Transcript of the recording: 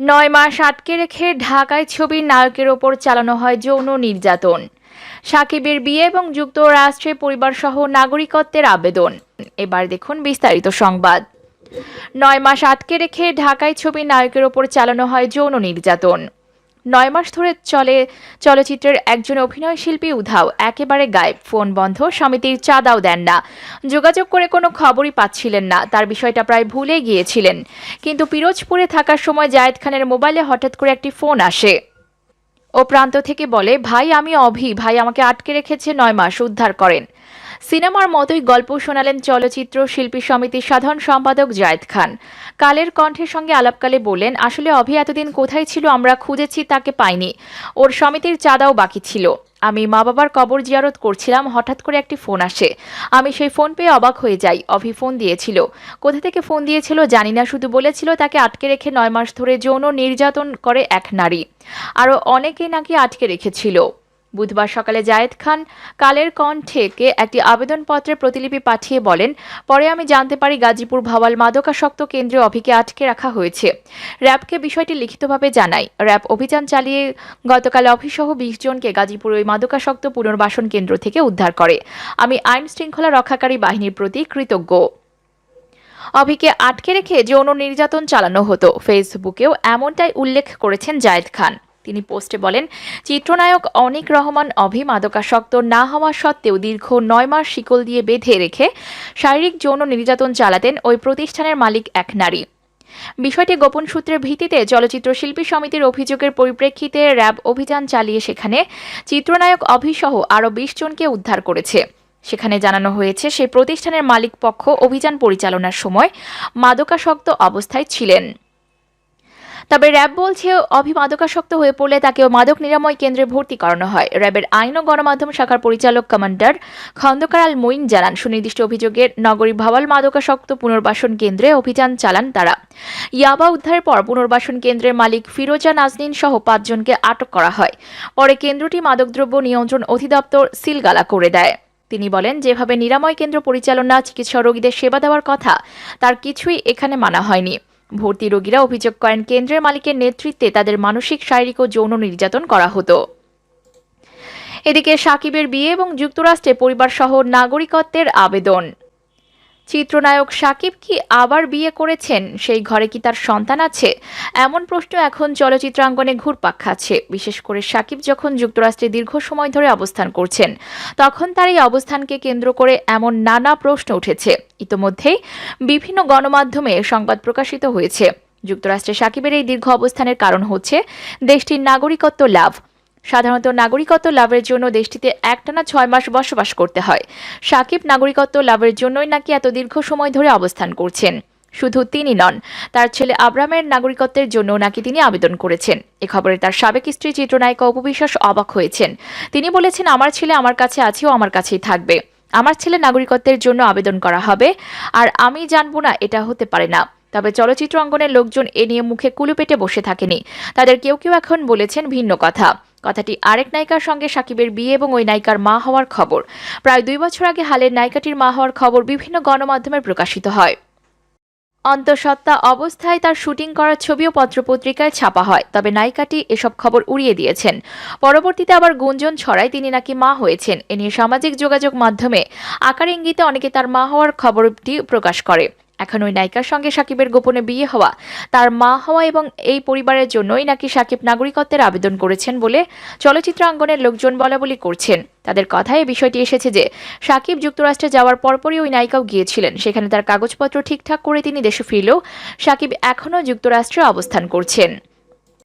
নয় মাস আটকে রেখে ঢাকায় ছবির নায়কের ওপর চালানো হয় যৌন নির্যাতন। সাকিবের বিয়ে এবং যুক্তরাষ্ট্রে পরিবারসহ নাগরিকত্বের আবেদন। এবার দেখুন বিস্তারিত সংবাদ। নয় মাস আটকে রেখে ঢাকায় ছবির নায়কের ওপর চালানো হয় যৌন নির্যাতন। নয় মাস ধরে চলে চলচ্চিত্রের একজন অভিনয় শিল্পী উধাও। একেবারে গায়েব, ফোন বন্ধ, সমিতির চাঁদাও দেন না। যোগাযোগ করে কোনো খবরই পাচ্ছিলেন না, তার বিষয়টা প্রায় ভুলে গিয়েছিলেন। কিন্তু পিরোজপুরে থাকার সময় জায়েদ খানের মোবাইলে হঠাৎ করে একটি ফোন আসে। ও প্রান্ত থেকে বলে, ভাই, আমি অভি, ভাই আমাকে আটকে রেখেছে নয় মাস, উদ্ধার করেন। সিনেমার মতোই গল্প শোনালেন চলচ্চিত্র শিল্পী সমিতির সাধারণ সম্পাদক জায়েদ খান। কালের কণ্ঠের সঙ্গে আলাপকালে বললেন, আসলে অভি এতদিন কোথায় ছিল আমরা খুঁজেছি, তাকে পাইনি। ওর সমিতির চাঁদাও বাকি ছিল। আমি মা বাবার কবর জিয়ারত করছিলাম, হঠাৎ করে একটি ফোন আসে। আমি সেই ফোন পেয়ে অবাক হয়ে যাই। অভি ফোন দিয়েছিল। কোথা থেকে ফোন দিয়েছিল জানি না, শুধু বলেছিল তাকে আটকে রেখে নয় মাস ধরে যৌন নির্যাতন করে এক নারী। আরও অনেকে নাকি আটকে রেখেছিল। বুধবার সকালে জায়েদ খান কালের কণ্ঠেকে একটি আবেদনপত্রের প্রতিলিপি পাঠিয়ে বলেন, পরে আমি জানতে পারি গাজীপুর ভাওয়াল মাদকাসক্ত কেন্দ্রে অভিকে আটকে রাখা হয়েছে। র্যাবকে বিষয়টি লিখিতভাবে জানাই। র্যাব অভিযান চালিয়ে গতকাল অফিসসহ বিশ জনকে গাজীপুর ওই মাদকাসক্ত পুনর্বাসন কেন্দ্র থেকে উদ্ধার করে। আমি আইন শৃঙ্খলা রক্ষাকারী বাহিনীর প্রতি কৃতজ্ঞ। অভিকে আটকে রেখে যৌন নির্যাতন চালানো হতো। ফেসবুকেও এমনটাই উল্লেখ করেছেন জায়েদ খান। তিনি পোস্টে বলেন, চিত্রনায়ক অনিক রহমান অভি মাদকাসক্ত না হওয়া সত্ত্বেও দীর্ঘ নয় মাস শিকল দিয়ে বেঁধে রেখে শারীরিক যৌন নির্যাতন চালাতেন ওই প্রতিষ্ঠানের মালিক এক নারী। বিষয়টি গোপন সূত্রের ভিত্তিতে চলচ্চিত্র শিল্পী সমিতির অভিযোগের পরিপ্রেক্ষিতে র্যাব অভিযান চালিয়ে সেখানে চিত্রনায়ক অভিসহ আরও বিশ জনকে উদ্ধার করেছে। সেখানে জানানো হয়েছে, সেই প্রতিষ্ঠানের মালিক পক্ষ অভিযান পরিচালনার সময় মাদকাসক্ত অবস্থায় ছিলেন। তবে র্যাব বলছে, অভিমাদকাসক্ত হয়ে পড়লে তাকেও মাদক নিরাময় কেন্দ্রে ভর্তি করানো হয়। র্যাবের আইন ও গণমাধ্যম শাখার পরিচালক কমান্ডার খন্দকার আল মঈন জানান, সুনির্দিষ্ট অভিযোগের নগরী ভাওয়াল মাদকাসক্ত পুনর্বাসন কেন্দ্রে অভিযান চালান তারা। ইয়াবা উদ্ধারের পর পুনর্বাসন কেন্দ্রের মালিক ফিরোজা নাজনীন সহ পাঁচজনকে আটক করা হয়। পরে কেন্দ্রটি মাদকদ্রব্য নিয়ন্ত্রণ অধিদপ্তর সিলগালা করে দেয়। তিনি বলেন, যেভাবে নিরাময় কেন্দ্র পরিচালনা, চিকিৎসা রোগীদের সেবা দেওয়ার কথা, তার কিছুই এখানে মানা হয়নি। ভর্তি রোগীরা অভিযোগ করেন কেন্দ্রের মালিকের নেতৃত্বে তাদের মানসিক, শারীরিক ও যৌন নির্যাতন করা হতো। এদিকে সাকিবের বিয়ে এবং যুক্তরাষ্ট্রে পরিবার সহ নাগরিকত্বের আবেদন। চিত্রনায়ক সাকিব কি আবার বিয়ে করেছেন? সেই ঘরে কি তার সন্তান আছে? এমন প্রশ্ন এখন চলচ্চিত্রাঙ্গনে ঘুরপাক খাচ্ছে। বিশেষ করে সাকিব যখন যুক্তরাষ্ট্রে দীর্ঘ সময় ধরে অবস্থান করছেন, তখন তার এই অবস্থানকে কেন্দ্র করে এমন নানা প্রশ্ন উঠেছে। ইতোমধ্যেই বিভিন্ন গণমাধ্যমে সংবাদ প্রকাশিত হয়েছে। যুক্তরাষ্ট্রে সাকিবের এই দীর্ঘ অবস্থানের কারণ হচ্ছে দেশটির নাগরিকত্ব লাভ। সাধারণত নাগরিকত্ব লাভের জন্য দেশটিতে একটানা ছয় মাস বসবাস করতে হয়। সাকিব নাগরিকত্ব লাভের জন্যই নাকি এত দীর্ঘ সময় ধরে অবস্থান করছেন? শুধু তিনি নন, তার ছেলে আব্রামের নাগরিকত্বের জন্য নাকি তিনি আবেদন করেছেন। এ খবরে তার সাবেক স্ত্রী চিত্রনায়িকা উপবিশ্বাস অবাক হয়েছেন। তিনি বলেছেন, আমার ছেলে আমার কাছে আছে ও আমার কাছেই থাকবে। আমার ছেলে নাগরিকত্বের জন্য আবেদন করা হবে আর আমি জানব না, এটা হতে পারে না। তবে চলচ্চিত্র অঙ্গনের লোকজন এ নিয়ে মুখে কুলুপেটে বসে থাকেনি। তাদের কেউ কেউ এখন বলেছেন ভিন্ন কথা। কথাটি আরেক নায়িকার সঙ্গে সাকিবের বিয়ে এবং ওই নায়িকার মা হওয়ার খবর। প্রায় দুই বছর আগে হালের নায়িকাটির মা হওয়ার খবর বিভিন্ন গণমাধ্যমে প্রকাশিত হয়। অন্তঃসত্ত্বা অবস্থায় তার শুটিং করার ছবিও পত্রপত্রিকায় ছাপা হয়, তবে নায়িকাটি এসব খবর উড়িয়ে দিয়েছেন। পরবর্তীতে আবার গুঞ্জন ছড়ায় তিনি নাকি মা হয়েছেন। এ নিয়ে সামাজিক যোগাযোগ মাধ্যমে আকার ইঙ্গিতে অনেকে তার মা হওয়ার খবরটি প্রকাশ করে। এখন ওই নায়িকার সঙ্গে সাকিবের গোপনে বিয়ে হওয়া। তার মা হওয়া এবং এই পরিবারের জন্যই নাকি সাকিব নাগরিকত্বের আবেদন করেছেন বলে চলচ্চিত্রাঙ্গনের লোকজন বলাবলি করছেন। তাদের কথায় বিষয়টি এসেছে যে, সাকিব যুক্তরাষ্ট্রে যাওয়ার পরপরই ওই নায়িকাও গিয়েছিলেন। সেখানে তার কাগজপত্র ঠিকঠাক করে তিনি দেশে ফিরলেও সাকিব এখনও যুক্তরাষ্ট্রে অবস্থান করছেন।